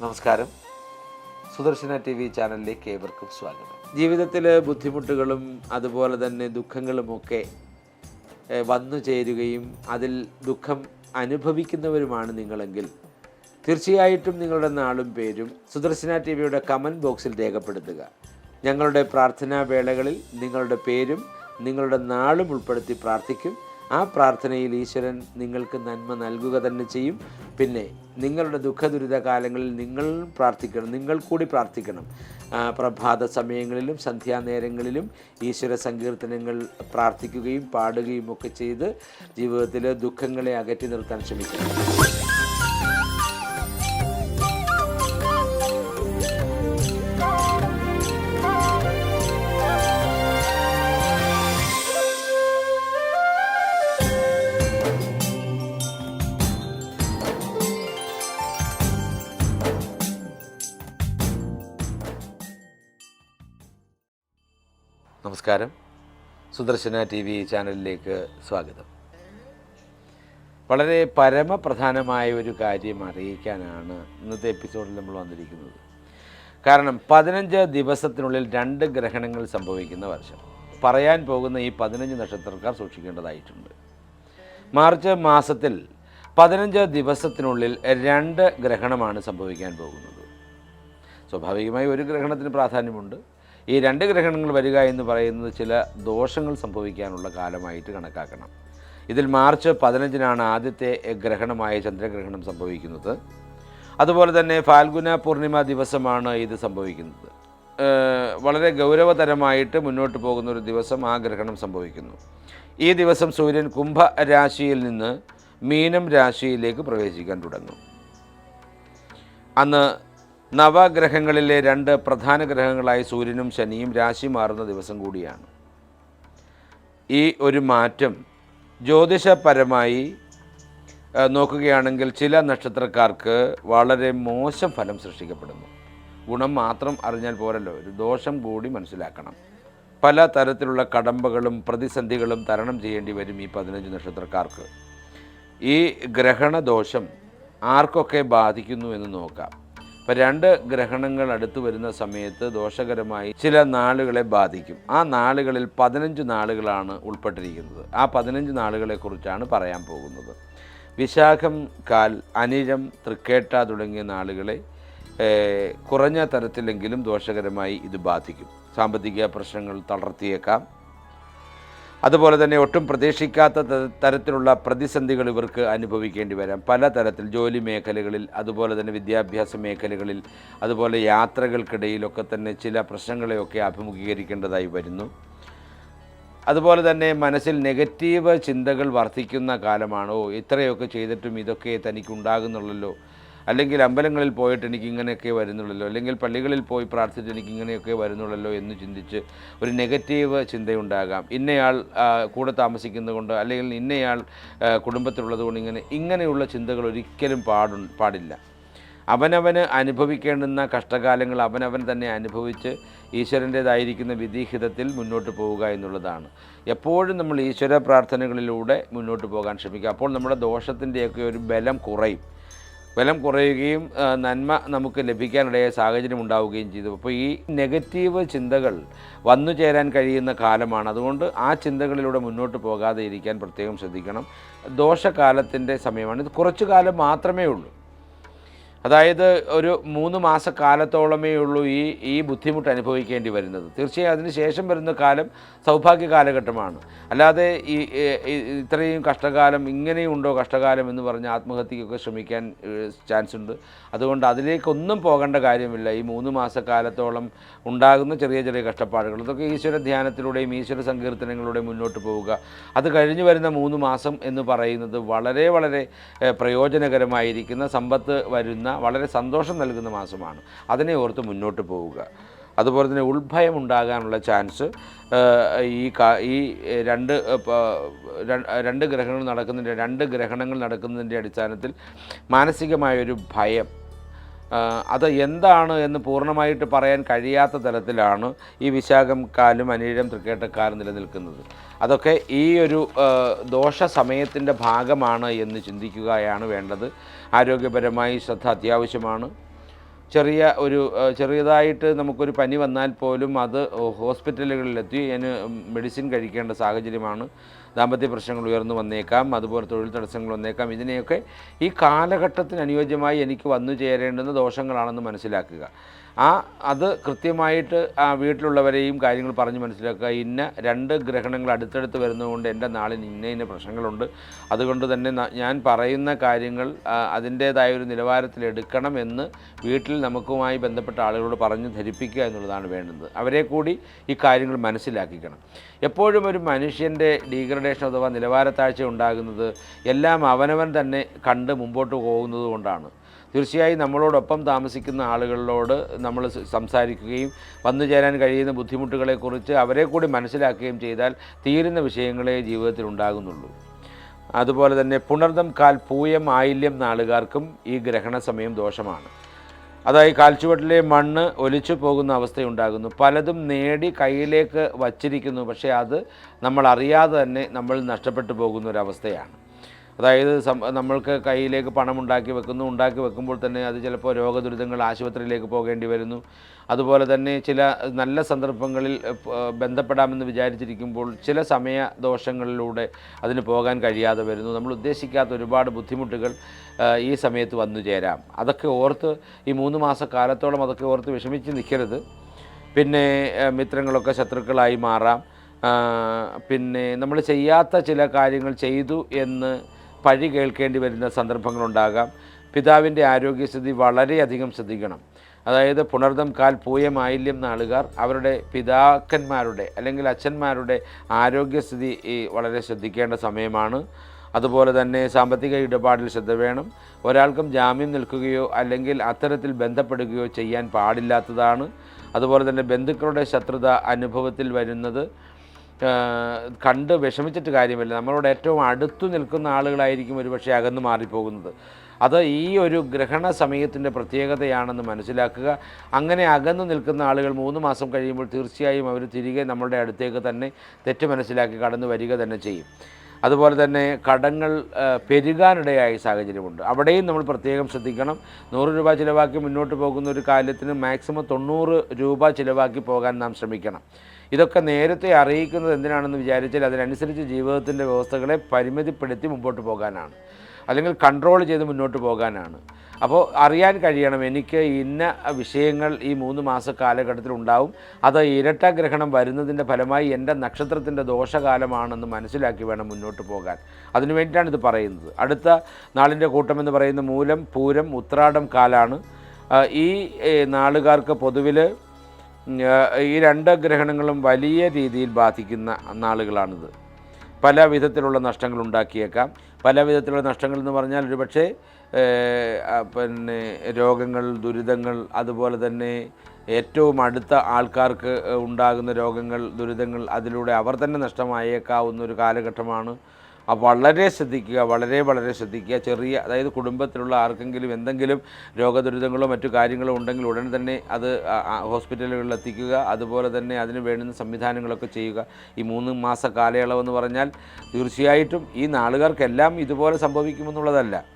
നമസ്കാരം. Sudarshana T V ചാനലിലേക്ക് ഏവർക്കും സ്വാഗതം. ജീവിതത്തിലെ ബുദ്ധിമുട്ടുകളും അതുപോലെ തന്നെ ദുഃഖങ്ങളുമൊക്കെ വന്നു ചേരുകയും അതിൽ ദുഃഖം അനുഭവിക്കുന്നവരുമാണ് നിങ്ങളെങ്കിൽ തീർച്ചയായിട്ടും നിങ്ങളുടെ നാളും പേരും സുദർശന ടി വിയുടെ കമന്റ് ബോക്സിൽ രേഖപ്പെടുത്തുക. ഞങ്ങളുടെ പ്രാർത്ഥനാ വേളകളിൽ നിങ്ങളുടെ പേരും നിങ്ങളുടെ നാളും ഉൾപ്പെടുത്തി പ്രാർത്ഥിക്കും. ആ പ്രാർത്ഥനയിൽ ഈശ്വരൻ നിങ്ങൾക്ക് നന്മ നൽകുക തന്നെ ചെയ്യും. പിന്നെ നിങ്ങളുടെ ദുഃഖദുരിത കാലങ്ങളിൽ നിങ്ങൾ പ്രാർത്ഥിക്കണം നിങ്ങൾ കൂടി പ്രാർത്ഥിക്കണം. പ്രഭാത സമയങ്ങളിലും സന്ധ്യാനേരങ്ങളിലും ഈശ്വര സങ്കീർത്തനങ്ങൾ പ്രാർത്ഥിക്കുകയും പാടുകയും ഒക്കെ ചെയ്ത് ജീവിതത്തിലെ ദുഃഖങ്ങളെ അകറ്റി നിർത്താൻ ശ്രമിക്കണം. നമസ്കാരം. സുദർശന ടി വി ചാനലിലേക്ക് സ്വാഗതം. വളരെ പരമപ്രധാനമായ ഒരു കാര്യം അറിയിക്കാനാണ് ഇന്നത്തെ എപ്പിസോഡിൽ നമ്മൾ വന്നിരിക്കുന്നത്. കാരണം പതിനഞ്ച് ദിവസത്തിനുള്ളിൽ രണ്ട് ഗ്രഹണങ്ങൾ സംഭവിക്കുന്ന വർഷം. പറയാൻ പോകുന്ന ഈ പതിനഞ്ച് നക്ഷത്രക്കാർ സൂക്ഷിക്കേണ്ടതായിട്ടുണ്ട്. മാർച്ച് മാസത്തിൽ പതിനഞ്ച് ദിവസത്തിനുള്ളിൽ രണ്ട് ഗ്രഹണമാണ് സംഭവിക്കാൻ പോകുന്നത്. സ്വാഭാവികമായി ഒരു ഗ്രഹണത്തിന് പ്രാധാന്യമുണ്ട്. ഈ രണ്ട് ഗ്രഹണങ്ങൾ വരിക എന്ന് പറയുന്നത് ചില ദോഷങ്ങൾ സംഭവിക്കാനുള്ള കാലമായിട്ട് കണക്കാക്കണം. ഇതിൽ മാർച്ച് പതിനഞ്ചിനാണ് ആദ്യത്തെ ഗ്രഹണമായ ചന്ദ്രഗ്രഹണം സംഭവിക്കുന്നത്. അതുപോലെ തന്നെ ഫാൽഗുന പൂർണിമ ദിവസമാണ് ഇത് സംഭവിക്കുന്നത്. വളരെ ഗൗരവതരമായിട്ട് മുന്നോട്ട് പോകുന്ന ഒരു ദിവസം ആ ഗ്രഹണം സംഭവിക്കുന്നു. ഈ ദിവസം സൂര്യൻ കുംഭ രാശിയിൽ നിന്ന് മീനം രാശിയിലേക്ക് പ്രവേശിക്കാൻ തുടങ്ങും. അന്ന് നവഗ്രഹങ്ങളിലെ രണ്ട് പ്രധാന ഗ്രഹങ്ങളായ സൂര്യനും ശനിയും രാശി മാറുന്ന ദിവസം കൂടിയാണ്. ഈ ഒരു മാറ്റം ജ്യോതിഷപരമായി നോക്കുകയാണെങ്കിൽ ചില നക്ഷത്രക്കാർക്ക് വളരെ മോശം ഫലം സൃഷ്ടിക്കപ്പെടുന്നു. ഗുണം മാത്രം അറിഞ്ഞാൽ പോരല്ലോ ഒരു ദോഷം കൂടി മനസ്സിലാക്കണം. പല തരത്തിലുള്ള കടമ്പകളും പ്രതിസന്ധികളും തരണം ചെയ്യേണ്ടി വരും ഈ പതിനഞ്ച് നക്ഷത്രക്കാർക്ക്. ഈ ഗ്രഹണദോഷം ആർക്കൊക്കെ ബാധിക്കുന്നു എന്ന് നോക്കാം. ഇപ്പം രണ്ട് ഗ്രഹണങ്ങൾ അടുത്തു വരുന്ന സമയത്ത് ദോഷകരമായി ചില നാളുകളെ ബാധിക്കും. ആ നാളുകളിൽ പതിനഞ്ച് നാളുകളാണ് ഉൾപ്പെട്ടിരിക്കുന്നത്. ആ പതിനഞ്ച് നാളുകളെക്കുറിച്ചാണ് പറയാൻ പോകുന്നത്. വിശാഖം കാൽ അനിഴം തൃക്കേട്ട തുടങ്ങിയ നാളുകളെ കുറഞ്ഞ തരത്തിലെങ്കിലും ദോഷകരമായി ഇത് ബാധിക്കും. സാമ്പത്തിക പ്രശ്നങ്ങൾ തളർത്തിയേക്കാം. അതുപോലെ തന്നെ ഒട്ടും പ്രതീക്ഷിക്കാത്ത തരത്തിലുള്ള പ്രതിസന്ധികൾ ഇവർക്ക് അനുഭവിക്കേണ്ടി വരാം. പല തരത്തിൽ ജോലി മേഖലകളിൽ അതുപോലെ തന്നെ വിദ്യാഭ്യാസ മേഖലകളിൽ അതുപോലെ യാത്രകൾക്കിടയിലൊക്കെ തന്നെ ചില പ്രശ്നങ്ങളെയൊക്കെ അഭിമുഖീകരിക്കേണ്ടതായി വരുന്നു. അതുപോലെ തന്നെ മനസ്സിൽ നെഗറ്റീവ് ചിന്തകൾ വർദ്ധിക്കുന്ന കാലമാണോ? ഇത്രയൊക്കെ ചെയ്തിട്ടും ഇതൊക്കെ തനിക്കുണ്ടാകുന്നുള്ളല്ലോ. അല്ലെങ്കിൽ അമ്പലങ്ങളിൽ പോയിട്ട് എനിക്ക് ഇങ്ങനെയൊക്കെ വരുന്നുള്ളല്ലോ അല്ലെങ്കിൽ പള്ളികളിൽ പോയി പ്രാർത്ഥിച്ചിട്ട് എനിക്ക് ഇങ്ങനെയൊക്കെ വരുന്നുള്ളല്ലോ എന്ന് ചിന്തിച്ച് ഒരു നെഗറ്റീവ് ചിന്തയുണ്ടാകാം. ഇന്നയാൾ കൂടെ താമസിക്കുന്നതുകൊണ്ട് അല്ലെങ്കിൽ ഇന്നയാൾ ആ, കുടുംബത്തിലുള്ളത് കൊണ്ട് ഇങ്ങനെ ഇങ്ങനെയുള്ള ചിന്തകൾ ഒരിക്കലും പാടു പാടില്ല. അവനവന് അനുഭവിക്കേണ്ടുന്ന കഷ്ടകാലങ്ങൾ അവനവൻ തന്നെ അനുഭവിച്ച് ഈശ്വരന്റേതായിരിക്കുന്ന വിധിഹിതത്തിൽ മുന്നോട്ട് പോവുക എന്നുള്ളതാണ്. എപ്പോഴും നമ്മൾ ഈശ്വര പ്രാർത്ഥനകളിലൂടെ മുന്നോട്ട് പോകാൻ ശ്രമിക്കുക. അപ്പോൾ നമ്മുടെ ദോഷത്തിന്റെയൊക്കെ ഒരു ബലം കുറയും. ബലം കുറയുകയും നന്മ നമുക്ക് ലഭിക്കാനിടയായ സാഹചര്യം ഉണ്ടാവുകയും ചെയ്തു. അപ്പോൾ ഈ നെഗറ്റീവ് ചിന്തകൾ വന്നു ചേരാൻ കഴിയുന്ന കാലമാണ്. അതുകൊണ്ട് ആ ചിന്തകളിലൂടെ മുന്നോട്ട് പോകാതെ ഇരിക്കാൻ പ്രത്യേകം ശ്രദ്ധിക്കണം. ദോഷകാലത്തിന്റെ സമയമാണ്. ഇത് കുറച്ചു കാലം മാത്രമേ ഉള്ളൂ. അതായത് ഒരു മൂന്ന് മാസക്കാലത്തോളമേ ഉള്ളൂ ഈ ഈ ബുദ്ധിമുട്ട് അനുഭവിക്കേണ്ടി വരുന്നത്. തീർച്ചയായും അതിന് ശേഷം വരുന്ന കാലം സൗഭാഗ്യ കാലഘട്ടമാണ്. അല്ലാതെ ഈ ഇത്രയും കഷ്ടകാലം ഇങ്ങനെയുണ്ടോ കഷ്ടകാലം എന്ന് പറഞ്ഞ് ആത്മഹത്യക്കൊക്കെ ശ്രമിക്കാൻ ചാൻസ് ഉണ്ട് അതുകൊണ്ട് അതിലേക്കൊന്നും പോകേണ്ട കാര്യമില്ല. ഈ മൂന്ന് മാസക്കാലത്തോളം ഉണ്ടാകുന്ന ചെറിയ ചെറിയ കഷ്ടപ്പാടുകൾ. ഇതൊക്കെ ഈശ്വര ധ്യാനത്തിലൂടെയും ഈശ്വര സങ്കീർത്തനങ്ങളിലൂടെയും മുന്നോട്ട് പോവുക. അത് കഴിഞ്ഞു വരുന്ന മൂന്ന് മാസം എന്ന് പറയുന്നത് വളരെ വളരെ പ്രയോജനകരമായിരിക്കുന്ന സമ്പത്ത് വരുന്ന വളരെ സന്തോഷം നൽകുന്ന മാസമാണ്. അതിനെ ഓർത്ത് മുന്നോട്ട് പോവുക. അതുപോലെ തന്നെ ഉൾഭയം ഉണ്ടാകാനുള്ള ചാൻസ് ഈ ഈ രണ്ട് രണ്ട് ഗ്രഹങ്ങൾ നടക്കുന്നതിന്റെ രണ്ട് ഗ്രഹണങ്ങൾ നടക്കുന്നതിന്റെ അടിസ്ഥാനത്തിൽ മാനസികമായൊരു ഭയം അത് എന്താണ് എന്ന് പൂർണമായിട്ട് പറയാൻ കഴിയാത്ത തരത്തിലാണ് ഈ വിശാഖം കാലും അനീഴം തൃക്കേട്ടക്കാലും നിലനിൽക്കുന്നത്. അതൊക്കെ ഈ ഒരു ദോഷ സമയത്തിന്റെ ഭാഗമാണ് എന്ന് ചിന്തിക്കുകയാണ് വേണ്ടത്. ആരോഗ്യപരമായി ശ്രദ്ധ അത്യാവശ്യമാണ്. ചെറിയ ഒരു ചെറിയതായിട്ട് നമുക്കൊരു പനി വന്നാൽ പോലും അത് ഹോസ്പിറ്റലുകളിലെത്തി അതിന് മെഡിസിൻ കഴിക്കേണ്ട സാഹചര്യമാണ്. ദാമ്പത്യ പ്രശ്നങ്ങൾ ഉയർന്നു വന്നേക്കാം അതുപോലെ തൊഴിൽ തടസ്സങ്ങൾ വന്നേക്കാം. ഇതിനെയൊക്കെ ഈ കാലഘട്ടത്തിന് അനുയോജ്യമായി എനിക്ക് വന്നു ചേരേണ്ടുന്ന ദോഷങ്ങളാണെന്ന് മനസ്സിലാക്കുക. ആ അത് കൃത്യമായിട്ട് ആ വീട്ടിലുള്ളവരെയും കാര്യങ്ങൾ പറഞ്ഞ് മനസ്സിലാക്കുക. ഇന്ന രണ്ട് ഗ്രഹണങ്ങൾ അടുത്തടുത്ത് വരുന്നതുകൊണ്ട് എന്റെ നാളിന് ഇന്ന ഇന്ന പ്രശ്നങ്ങളുണ്ട്. അതുകൊണ്ട് തന്നെ ഞാൻ പറയുന്ന കാര്യങ്ങൾ അതിന്റേതായ ഒരു നിലവാരത്തിൽ എടുക്കണം എന്ന് വീട്ടിൽ നമുക്കുമായി ബന്ധപ്പെട്ട ആളുകളോട് പറഞ്ഞ് ധരിപ്പിക്കുക എന്നുള്ളതാണ് വേണ്ടത്. അവരെ കൂടി ഈ കാര്യങ്ങൾ മനസ്സിലാക്കിക്കണം. എപ്പോഴും ഒരു മനുഷ്യന്റെ ഡീഗ്രഡേഷൻ അഥവാ നിലവാരത്താഴ്ച ഉണ്ടാകുന്നത് എല്ലാം അവനവൻ തന്നെ കണ്ട് മുമ്പോട്ട് പോകുന്നത് കൊണ്ടാണ്. തീർച്ചയായും നമ്മളോടൊപ്പം താമസിക്കുന്ന ആളുകളോട് നമ്മൾ സംസാരിക്കുകയും വന്നു ചേരാൻ കഴിയുന്ന ബുദ്ധിമുട്ടുകളെക്കുറിച്ച് അവരെ കൂടി മനസ്സിലാക്കുകയും ചെയ്താൽ തീരുന്ന വിഷയങ്ങളെ ജീവിതത്തിൽ ഉണ്ടാകുന്നുള്ളൂ. അതുപോലെ തന്നെ പുണർദം കാൽ പൂയം ആയില്യം നാളുകാർക്കും ഈ ഗ്രഹണ സമയം ദോഷമാണ്. അതായത് കാൽച്ചുവട്ടിലെ മണ്ണ് ഒലിച്ചു പോകുന്ന അവസ്ഥയുണ്ടാകുന്നു. പലതും നേടി കയ്യിലേക്ക് വച്ചിരിക്കുന്നു. പക്ഷേ അത് നമ്മൾ അറിയാതെ തന്നെ നമ്മൾ നഷ്ടപ്പെട്ടു പോകുന്ന ഒരവസ്ഥയാണ് അതായത് നമ്മൾക്ക് കയ്യിലേക്ക് പണം ഉണ്ടാക്കി വെക്കുന്നു. ഉണ്ടാക്കി വെക്കുമ്പോൾ തന്നെ അത് ചിലപ്പോൾ രോഗദുരിതങ്ങൾ ആശുപത്രിയിലേക്ക് പോകേണ്ടി വരുന്നു. അതുപോലെ തന്നെ ചില നല്ല സന്ദർഭങ്ങളിൽ ബന്ധപ്പെടാമെന്ന് വിചാരിച്ചിരിക്കുമ്പോൾ ചില സമയ ദോഷങ്ങളിലൂടെ അതിന് പോകാൻ കഴിയാതെ വരുന്നു. നമ്മൾ ഉദ്ദേശിക്കാത്ത ഒരുപാട് ബുദ്ധിമുട്ടുകൾ ഈ സമയത്ത് വന്നു ചേരാം. അതൊക്കെ ഓർത്ത് ഈ മൂന്ന് മാസ കാലത്തോളം അതൊക്കെ ഓർത്ത് വിഷമിച്ച് നിൽക്കരുത്. പിന്നെ മിത്രങ്ങളൊക്കെ ശത്രുക്കളായി മാറാം. പിന്നെ നമ്മൾ ചെയ്യാത്ത ചില കാര്യങ്ങൾ ചെയ്തു എന്ന് പഴി കേൾക്കേണ്ടി വരുന്ന സന്ദർഭങ്ങളുണ്ടാകാം. പിതാവിന്റെ ആരോഗ്യസ്ഥിതി വളരെയധികം ശ്രദ്ധിക്കണം. അതായത് പുണർദം കാൽ പൂയമായില്യം നാളുകാർ അവരുടെ പിതാക്കന്മാരുടെ അല്ലെങ്കിൽ അച്ഛന്മാരുടെ ആരോഗ്യസ്ഥിതി വളരെ ശ്രദ്ധിക്കേണ്ട സമയമാണ്. അതുപോലെ തന്നെ സാമ്പത്തിക ഇടപാടിൽ ശ്രദ്ധ വേണം. ഒരാൾക്കും ജാമ്യം നിൽക്കുകയോ അല്ലെങ്കിൽ അത്തരത്തിൽ ബന്ധപ്പെടുകയോ ചെയ്യാൻ പാടില്ലാത്തതാണ്. അതുപോലെ തന്നെ ബന്ധുക്കളുടെ ശത്രുത അനുഭവത്തിൽ വരുന്നത് കണ്ട് വിഷമിച്ചിട്ട് കാര്യമില്ല. നമ്മളോട് ഏറ്റവും അടുത്തു നിൽക്കുന്ന ആളുകളായിരിക്കും ഒരുപക്ഷെ അകന്നു മാറിപ്പോകുന്നത്. അത് ഈ ഒരു ഗ്രഹണ സമയത്തിന്റെ പ്രത്യേകതയാണെന്ന് മനസ്സിലാക്കുക. അങ്ങനെ അകന്നു നിൽക്കുന്ന ആളുകൾ മൂന്ന് മാസം കഴിയുമ്പോൾ തീർച്ചയായും അവർ തിരികെ നമ്മളുടെ അടുത്തേക്ക് തന്നെ തെറ്റ് മനസ്സിലാക്കി കടന്നു വരിക തന്നെ ചെയ്യും. അതുപോലെ തന്നെ കടങ്ങൾ പെരുകാനിടയായ സാഹചര്യമുണ്ട്. അവിടെയും നമ്മൾ പ്രത്യേകം ശ്രദ്ധിക്കണം. നൂറ് രൂപ ചിലവാക്കി മുന്നോട്ട് പോകുന്ന ഒരു കാര്യത്തിന് മാക്സിമം തൊണ്ണൂറ് രൂപ ചിലവാക്കി പോകാൻ നാം ശ്രമിക്കണം. ഇതൊക്കെ നേരത്തെ അറിയിക്കുന്നത് എന്തിനാണെന്ന് വിചാരിച്ചാൽ അതിനനുസരിച്ച് ജീവിതത്തിന്റെ വ്യവസ്ഥകളെ പരിമിതിപ്പെടുത്തി മുമ്പോട്ട് പോകാനാണ്. അല്ലെങ്കിൽ കൺട്രോൾ ചെയ്ത് മുന്നോട്ട് പോകാനാണ്. അപ്പോൾ അറിയാൻ കഴിയണം എനിക്ക് ഇന്ന വിഷയങ്ങൾ ഈ മൂന്ന് മാസ കാലഘട്ടത്തിൽ ഉണ്ടാവും. അത് ഇരട്ട ഗ്രഹണം വരുന്നതിന്റെ ഫലമായി എന്റെ നക്ഷത്രത്തിന്റെ ദോഷകാലമാണെന്ന് മനസ്സിലാക്കി വേണം മുന്നോട്ട് പോകാൻ. അതിനു വേണ്ടിയിട്ടാണ് ഇത് പറയുന്നത്. അടുത്ത നാളിന്റെ കൂട്ടമെന്ന് പറയുന്ന മൂലം പൂരം ഉത്രാടം കാലാണ്. ഈ നാളുകാർക്ക് പൊതുവിൽ ഈ രണ്ട് ഗ്രഹണങ്ങളും വലിയ രീതിയിൽ ബാധിക്കുന്ന നാളുകളാണിത്. പല വിധത്തിലുള്ള നഷ്ടങ്ങൾ ഉണ്ടാക്കിയേക്കാം. പല വിധത്തിലുള്ള നഷ്ടങ്ങൾ എന്ന് പറഞ്ഞാൽ ഒരുപക്ഷെ പിന്നെ രോഗങ്ങൾ ദുരിതങ്ങൾ അതുപോലെ തന്നെ ഏറ്റവും അടുത്ത ആൾക്കാർക്ക് ഉണ്ടാകുന്ന രോഗങ്ങൾ ദുരിതങ്ങൾ അതിലൂടെ അവർ തന്നെ നഷ്ടമായേക്കാവുന്ന ഒരു കാലഘട്ടമാണ്. അപ്പോൾ വളരെ ശ്രദ്ധിക്കുക വളരെ വളരെ ശ്രദ്ധിക്കുക. ചെറിയ അതായത് കുടുംബത്തിലുള്ള ആർക്കെങ്കിലും എന്തെങ്കിലും രോഗദുരിതങ്ങളോ മറ്റു കാര്യങ്ങളോ ഉണ്ടെങ്കിൽ ഉടൻ തന്നെ അത് ഹോസ്പിറ്റലുകളിൽ എത്തിക്കുക. അതുപോലെ തന്നെ അതിന് വേണ്ടുന്ന സംവിധാനങ്ങളൊക്കെ ചെയ്യുക. ഈ മൂന്ന് മാസ കാലയളവെന്ന് പറഞ്ഞാൽ തീർച്ചയായിട്ടും ഈ നാളുകാർക്കെല്ലാം ഇതുപോലെ സംഭവിക്കുമെന്നുള്ളതല്ല.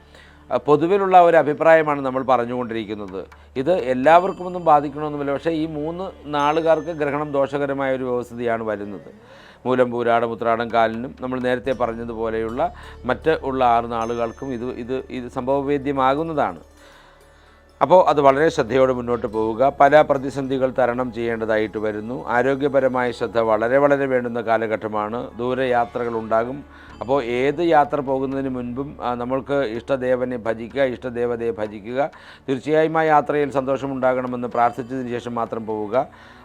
പൊതുവിലുള്ള ഒരു അഭിപ്രായമാണ് നമ്മൾ പറഞ്ഞുകൊണ്ടിരിക്കുന്നത്. ഇത് എല്ലാവർക്കും ഒന്നും ബാധിക്കണമെന്നുമില്ല പക്ഷേ ഈ മൂന്ന് നാളുകാർക്ക് ഗ്രഹണം ദോഷകരമായ ഒരു വ്യവസ്ഥിതിയാണ് വരുന്നത്. മൂലം പൂരാടം ഉത്രാടം കാലിനും നമ്മൾ നേരത്തെ പറഞ്ഞതുപോലെയുള്ള മറ്റ് ഉള്ള ആറ് നാളുകൾക്കും ഇത് ഇത് ഇത് സംഭവവേദ്യമാകുന്നതാണ്. അപ്പോൾ അത് വളരെ ശ്രദ്ധയോടെ മുന്നോട്ട് പോവുക. പല പ്രതിസന്ധികൾ തരണം ചെയ്യേണ്ടതായിട്ട് വരുന്നു. ആരോഗ്യപരമായ ശ്രദ്ധ വളരെ വളരെ വേണ്ടുന്ന കാലഘട്ടമാണ്. ദൂരയാത്രകൾ ഉണ്ടാകും. അപ്പോൾ ഏത് യാത്ര പോകുന്നതിന് മുൻപും നമ്മൾക്ക് ഇഷ്ടദേവനെ ഭജിക്കുക ഇഷ്ടദേവതയെ ഭജിക്കുക തീർച്ചയായും ആ യാത്രയിൽ സന്തോഷമുണ്ടാകണമെന്ന് പ്രാർത്ഥിച്ചതിന് ശേഷം മാത്രം പോവുക.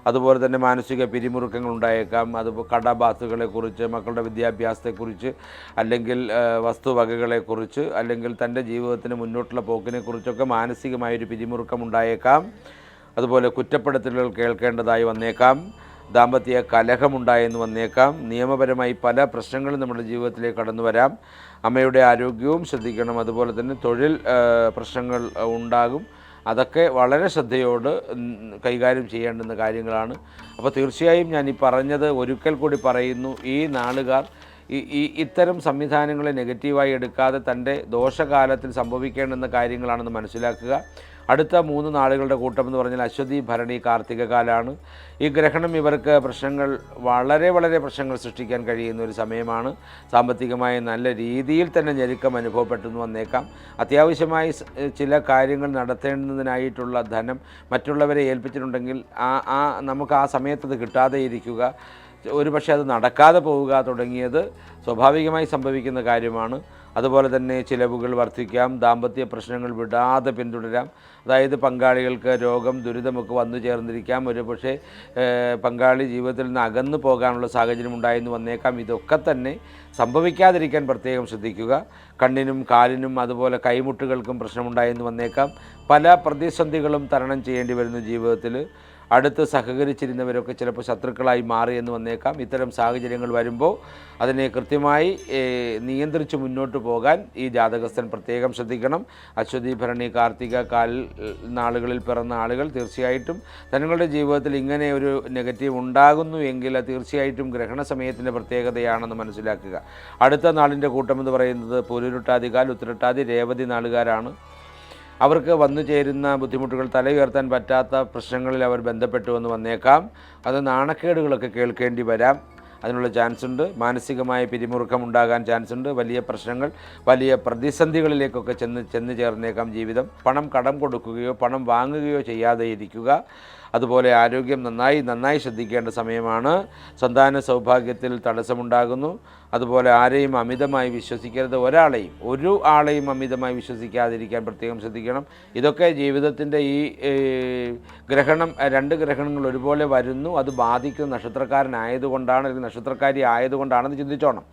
അതുപോലെ തന്നെ മാനസിക പിരിമുറുക്കങ്ങൾ ഉണ്ടായേക്കാം. അതുപോലെ കടബാസുകളെക്കുറിച്ച് മക്കളുടെ വിദ്യാഭ്യാസത്തെക്കുറിച്ച് അല്ലെങ്കിൽ വസ്തുവകകളെക്കുറിച്ച് അല്ലെങ്കിൽ തന്റെ ജീവിതത്തിന് മുന്നോട്ടുള്ള പോക്കിനെക്കുറിച്ചൊക്കെ മാനസികമായൊരു പിരിമുറുക്കം ഉണ്ടായേക്കാം അതുപോലെ കുറ്റപ്പെടുത്തലുകൾ കേൾക്കേണ്ടതായി വന്നേക്കാം. ദാമ്പത്യ കലഹമുണ്ടായെന്ന് വന്നേക്കാം. നിയമപരമായി പല പ്രശ്നങ്ങളും നമ്മുടെ ജീവിതത്തിലേക്ക് കടന്നു വരാം. അമ്മയുടെ ആരോഗ്യവും ശ്രദ്ധിക്കണം. അതുപോലെ തന്നെ തൊഴിൽ പ്രശ്നങ്ങൾ ഉണ്ടാകും. അതൊക്കെ വളരെ ശ്രദ്ധയോട് കൈകാര്യം ചെയ്യേണ്ടുന്ന കാര്യങ്ങളാണ്. അപ്പോൾ തീർച്ചയായും ഞാൻ ഈ പറഞ്ഞത് ഒരിക്കൽ കൂടി പറയുന്നു. ഈ നാളുകാർ ഈ ഇത്തരം സംവിധാനങ്ങളെ നെഗറ്റീവായി എടുക്കാതെ തന്റെ ദോഷകാലത്തിൽ സംഭവിക്കേണ്ടുന്ന കാര്യങ്ങളാണെന്ന് മനസ്സിലാക്കുക. അടുത്ത മൂന്ന് നാളുകളുടെ കൂട്ടം എന്ന് പറഞ്ഞാൽ അശ്വതി ഭരണി കാർത്തിക കാലാണ്. ഈ ഗ്രഹണം ഇവർക്ക് പ്രശ്നങ്ങൾ വളരെ വളരെ പ്രശ്നങ്ങൾ സൃഷ്ടിക്കാൻ കഴിയുന്ന ഒരു സമയമാണ്. സാമ്പത്തികമായി നല്ല രീതിയിൽ തന്നെ ഞെരുക്കം അനുഭവപ്പെട്ടെന്ന് വന്നേക്കാം. അത്യാവശ്യമായി ചില കാര്യങ്ങൾ നടത്തേണ്ടതിനായിട്ടുള്ള ധനം മറ്റുള്ളവരെ ഏൽപ്പിച്ചിട്ടുണ്ടെങ്കിൽ ആ ആ നമുക്ക് ആ സമയത്ത് അത് കിട്ടാതെ ഇരിക്കുക ഒരു പക്ഷേ അത് നടക്കാതെ പോവുക തുടങ്ങിയത് സ്വാഭാവികമായി സംഭവിക്കുന്ന കാര്യമാണ്. അതുപോലെ തന്നെ ചിലവുകൾ വർദ്ധിക്കാം ദാമ്പത്യ പ്രശ്നങ്ങൾ വിടാതെ പിന്തുടരാം. അതായത് പങ്കാളികൾക്ക് രോഗം ദുരിതമൊക്കെ വന്നു ചേർന്നിരിക്കാം. ഒരു പക്ഷേ പങ്കാളി ജീവിതത്തിൽ നിന്ന് അകന്നു പോകാനുള്ള സാഹചര്യം ഉണ്ടായെന്ന് വന്നേക്കാം. ഇതൊക്കെ തന്നെ സംഭവിക്കാതിരിക്കാൻ പ്രത്യേകം ശ്രദ്ധിക്കുക. കണ്ണിനും കാലിനും അതുപോലെ കൈമുട്ടുകൾക്കും പ്രശ്നമുണ്ടായെന്ന് വന്നേക്കാം. പല പ്രതിസന്ധികളും തരണം ചെയ്യേണ്ടി വരുന്നു ജീവിതത്തിൽ. അടുത്ത് സഹകരിച്ചിരുന്നവരൊക്കെ ചിലപ്പോൾ ശത്രുക്കളായി മാറിയെന്ന് വന്നേക്കാം. ഇത്തരം സാഹചര്യങ്ങൾ വരുമ്പോൾ അതിനെ കൃത്യമായി നിയന്ത്രിച്ച് മുന്നോട്ട് പോകാൻ ഈ ജാതകസ്ഥൻ പ്രത്യേകം ശ്രദ്ധിക്കണം. അശ്വതി ഭരണി കാർത്തിക കാൽ നാളുകളിൽ പിറന്ന ആളുകൾ തീർച്ചയായിട്ടും തങ്ങളുടെ ജീവിതത്തിൽ ഇങ്ങനെ ഒരു നെഗറ്റീവ് ഉണ്ടാകുന്നു എങ്കിൽ അത് തീർച്ചയായിട്ടും ഗ്രഹണ സമയത്തിന്റെ പ്രത്യേകതയാണെന്ന് മനസ്സിലാക്കുക. അടുത്ത നാളിന്റെ കൂട്ടം പറയുന്നത് പറയുന്നത് പുരുരുട്ടാതികാൽ ഉത്തരട്ടാതി രേവതി നാളുകാരാണ്. അവർക്ക് വന്നു ചേരുന്ന ബുദ്ധിമുട്ടുകൾ തല ഉയർത്താൻ പറ്റാത്ത പ്രശ്നങ്ങളിൽ അവർ ബന്ധപ്പെട്ടു എന്ന് വന്നേക്കാം. അത് നാണക്കേടുകളൊക്കെ കേൾക്കേണ്ടി വരാം. അതിനുള്ള ചാൻസ് ഉണ്ട് മാനസികമായ പിരിമുറുക്കം ഉണ്ടാകാൻ ചാൻസ് ഉണ്ട് വലിയ പ്രശ്നങ്ങൾ വലിയ പ്രതിസന്ധികളിലേക്കൊക്കെ ചെന്ന് ചെന്ന് ചേർന്നേക്കാം ജീവിതം. പണം കടം കൊടുക്കുകയോ പണം വാങ്ങുകയോ ചെയ്യാതെ ഇരിക്കുക. അതുപോലെ ആരോഗ്യം നന്നായി നന്നായി ശ്രദ്ധിക്കേണ്ട സമയമാണ്. സന്താന സൗഭാഗ്യത്തിൽ തടസ്സമുണ്ടാകുന്നു. അതുപോലെ ആരെയും അമിതമായി വിശ്വസിക്കരുത്. ഒരാളെയും ഒരു ആളെയും അമിതമായി വിശ്വസിക്കാതിരിക്കാൻ പ്രത്യേകം ശ്രദ്ധിക്കണം. ഇതൊക്കെ ജീവിതത്തിന്റെ ഈ ഗ്രഹണം രണ്ട് ഗ്രഹണങ്ങൾ ഒരുപോലെ വരുന്നു. അത് ബാധിക്കുന്ന നക്ഷത്രക്കാരനായതുകൊണ്ടാണ് അല്ലെങ്കിൽ നക്ഷത്രക്കാരി ആയതുകൊണ്ടാണെന്ന് ചിന്തിച്ചോണം.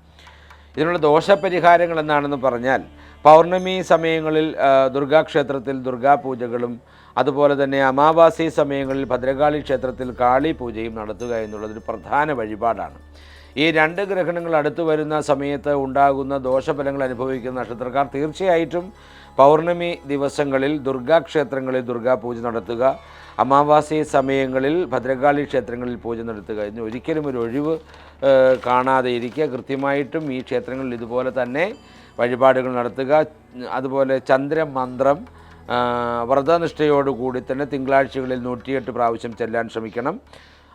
ഇതിനുള്ള ദോഷപരിഹാരങ്ങൾ എന്താണെന്ന് പറഞ്ഞാൽ പൗർണമി സമയങ്ങളിൽ ദുർഗാക്ഷേത്രത്തിൽ ദുർഗാപൂജകളും അതുപോലെ തന്നെ അമാവാസി സമയങ്ങളിൽ ഭദ്രകാളി ക്ഷേത്രത്തിൽ കാളി പൂജയും നടത്തുക എന്നുള്ളതൊരു പ്രധാന വഴിപാടാണ്. ഈ രണ്ട് ഗ്രഹണങ്ങൾ അടുത്തു വരുന്ന സമയത്ത് ഉണ്ടാകുന്ന ദോഷഫലങ്ങൾ അനുഭവിക്കുന്ന നക്ഷത്രക്കാർ തീർച്ചയായിട്ടും പൗർണമി ദിവസങ്ങളിൽ ദുർഗാക്ഷേത്രങ്ങളിൽ ദുർഗാപൂജ നടത്തുക അമാവാസി സമയങ്ങളിൽ ഭദ്രകാളി ക്ഷേത്രങ്ങളിൽ പൂജ നടത്തുക ഇതിന് ഒരിക്കലും ഒരു ഒഴിവ് കാണാതെ ഇരിക്കുക. കൃത്യമായിട്ടും ഈ ക്ഷേത്രങ്ങളിൽ ഇതുപോലെ തന്നെ വഴിപാടുകൾ നടത്തുക. അതുപോലെ ചന്ദ്രമന്ത്രം വ്രതനിഷ്ഠയോടുകൂടി തന്നെ തിങ്കളാഴ്ചകളിൽ നൂറ്റിയെട്ട് പ്രാവശ്യം ചെല്ലാൻ ശ്രമിക്കണം.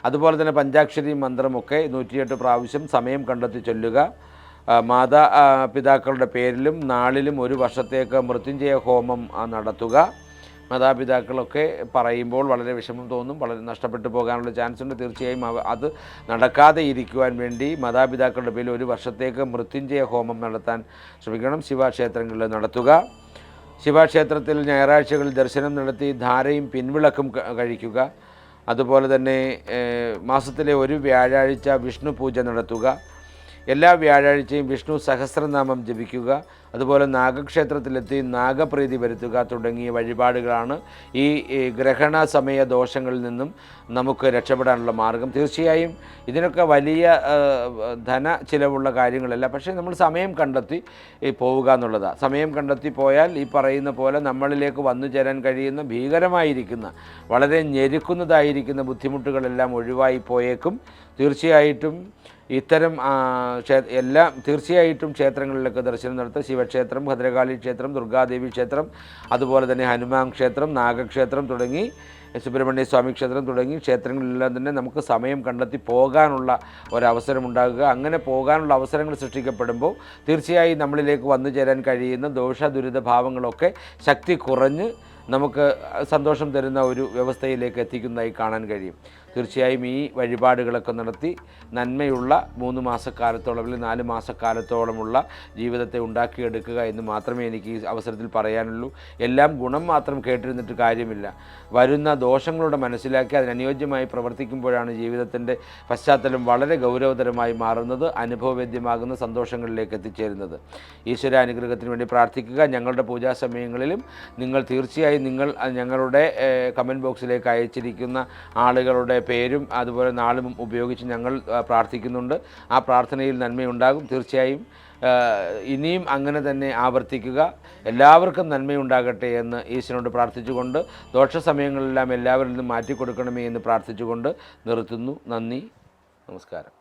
അതുപോലെ തന്നെ പഞ്ചാക്ഷരി മന്ത്രമൊക്കെ നൂറ്റിയെട്ട് പ്രാവശ്യം സമയം കണ്ടെത്തി ചൊല്ലുക. മാതാ പിതാക്കളുടെ പേരിലും നാളിലും ഒരു വർഷത്തേക്ക് മൃത്യുഞ്ജയ ഹോമം നടത്തുക. മാതാപിതാക്കളൊക്കെ പറയുമ്പോൾ വളരെ വിഷമം തോന്നും വളരെ നഷ്ടപ്പെട്ടു പോകാനുള്ള ചാൻസ് ഉണ്ട്. തീർച്ചയായും അത് നടക്കാതെ ഇരിക്കുവാൻ വേണ്ടി മാതാപിതാക്കളുടെ പേരിൽ ഒരു വർഷത്തേക്ക് മൃത്യുഞ്ജയ ഹോമം നടത്താൻ ശ്രമിക്കണം. ശിവക്ഷേത്രങ്ങളിൽ നടത്തുക. ശിവക്ഷേത്രത്തിൽ ഞായറാഴ്ചകളിൽ ദർശനം നടത്തി ധാരയും പിൻവിളക്കും കഴിക്കുക. അതുപോലെ തന്നെ മാസത്തിലെ ഒരു വ്യാഴാഴ്ച വിഷ്ണു പൂജ നടത്തുക. എല്ലാ വ്യാഴാഴ്ചയും വിഷ്ണു സഹസ്രനാമം ജപിക്കുക. അതുപോലെ നാഗക്ഷേത്രത്തിലെത്തി നാഗപ്രീതി വരുത്തുക തുടങ്ങിയ വഴിപാടുകളാണ് ഈ ഗ്രഹണ സമയ ദോഷങ്ങളിൽ നിന്നും നമുക്ക് രക്ഷപ്പെടാനുള്ള മാർഗം. തീർച്ചയായും ഇതിനൊക്കെ വലിയ ധന ചിലവുള്ള കാര്യങ്ങളല്ല. പക്ഷേ നമ്മൾ സമയം കണ്ടെത്തി പോവുക എന്നുള്ളതാണ് സമയം കണ്ടെത്തി പോയാൽ ഈ പറയുന്ന പോലെ നമ്മളിലേക്ക് വന്നു ചേരാൻ കഴിയുന്ന ഭീകരമായിരിക്കുന്ന വളരെ ഞെരുക്കുന്നതായിരിക്കുന്ന ബുദ്ധിമുട്ടുകളെല്ലാം ഒഴിവായി പോയേക്കും. തീർച്ചയായിട്ടും ഇത്തരം എല്ലാ തീർച്ചയായിട്ടും ക്ഷേത്രങ്ങളിലൊക്കെ ദർശനം നടത്തുക ശിവക്ഷേത്രം ഭദ്രകാളി ക്ഷേത്രം ദുർഗാദേവി ക്ഷേത്രം അതുപോലെ തന്നെ ഹനുമാൻ ക്ഷേത്രം നാഗക്ഷേത്രം തുടങ്ങി സുബ്രഹ്മണ്യ സ്വാമി ക്ഷേത്രം തുടങ്ങി ക്ഷേത്രങ്ങളിലെല്ലാം തന്നെ നമുക്ക് സമയം കണ്ടെത്തി പോകാനുള്ള ഒരവസരം ഉണ്ടാകുക. അങ്ങനെ പോകാനുള്ള അവസരങ്ങൾ സൃഷ്ടിക്കപ്പെടുമ്പോൾ തീർച്ചയായും നമ്മളിലേക്ക് വന്നു ചേരാൻ കഴിയുന്ന ദോഷ ദുരിത ഭാവങ്ങളൊക്കെ ശക്തി കുറഞ്ഞ് നമുക്ക് സന്തോഷം തരുന്ന ഒരു വ്യവസ്ഥയിലേക്ക് എത്തിക്കുന്നതായി കാണാൻ കഴിയും. തീർച്ചയായും ഈ വഴിപാടുകളൊക്കെ നടത്തി നന്മയുള്ള മൂന്ന് മാസക്കാലത്തോളം അല്ലെങ്കിൽ നാല് മാസക്കാലത്തോളമുള്ള ജീവിതത്തെ ഉണ്ടാക്കിയെടുക്കുക എന്ന് മാത്രമേ എനിക്ക് ഈ അവസരത്തിൽ പറയാനുള്ളൂ. എല്ലാം ഗുണം മാത്രം കേട്ടിരുന്നിട്ട് കാര്യമില്ല. വരുന്ന ദോഷങ്ങളുടെ മനസ്സിലാക്കി അതിനനുയോജ്യമായി പ്രവർത്തിക്കുമ്പോഴാണ് ജീവിതത്തിന്റെ പശ്ചാത്തലം വളരെ ഗൗരവതരമായി മാറുന്നത് അനുഭവവേദ്യമാകുന്ന സന്തോഷങ്ങളിലേക്ക് എത്തിച്ചേരുന്നത്. ഈശ്വര അനുഗ്രഹത്തിന് വേണ്ടി പ്രാർത്ഥിക്കുക. ഞങ്ങളുടെ പൂജാ സമയങ്ങളിലും നിങ്ങൾ തീർച്ചയായും നിങ്ങൾ ഞങ്ങളുടെ കമന്റ് ബോക്സിലേക്ക് അയച്ചിരിക്കുന്ന ആളുകളുടെ പേരും അതുപോലെ നാളും ഉപയോഗിച്ച് ഞങ്ങൾ പ്രാർത്ഥിക്കുന്നുണ്ട്. ആ പ്രാർത്ഥനയിൽ നന്മയുണ്ടാകും. തീർച്ചയായും ഇനിയും അങ്ങനെ തന്നെ ആവർത്തിക്കുക. എല്ലാവർക്കും നന്മയുണ്ടാകട്ടെ എന്ന് ഈശ്വരനോട് പ്രാർത്ഥിച്ചുകൊണ്ട് ദോഷ സമയങ്ങളെല്ലാം എല്ലാവരിൽ നിന്നും മാറ്റിക്കൊടുക്കണമേ എന്ന് പ്രാർത്ഥിച്ചുകൊണ്ട് നിർത്തുന്നു. നന്ദി. നമസ്കാരം.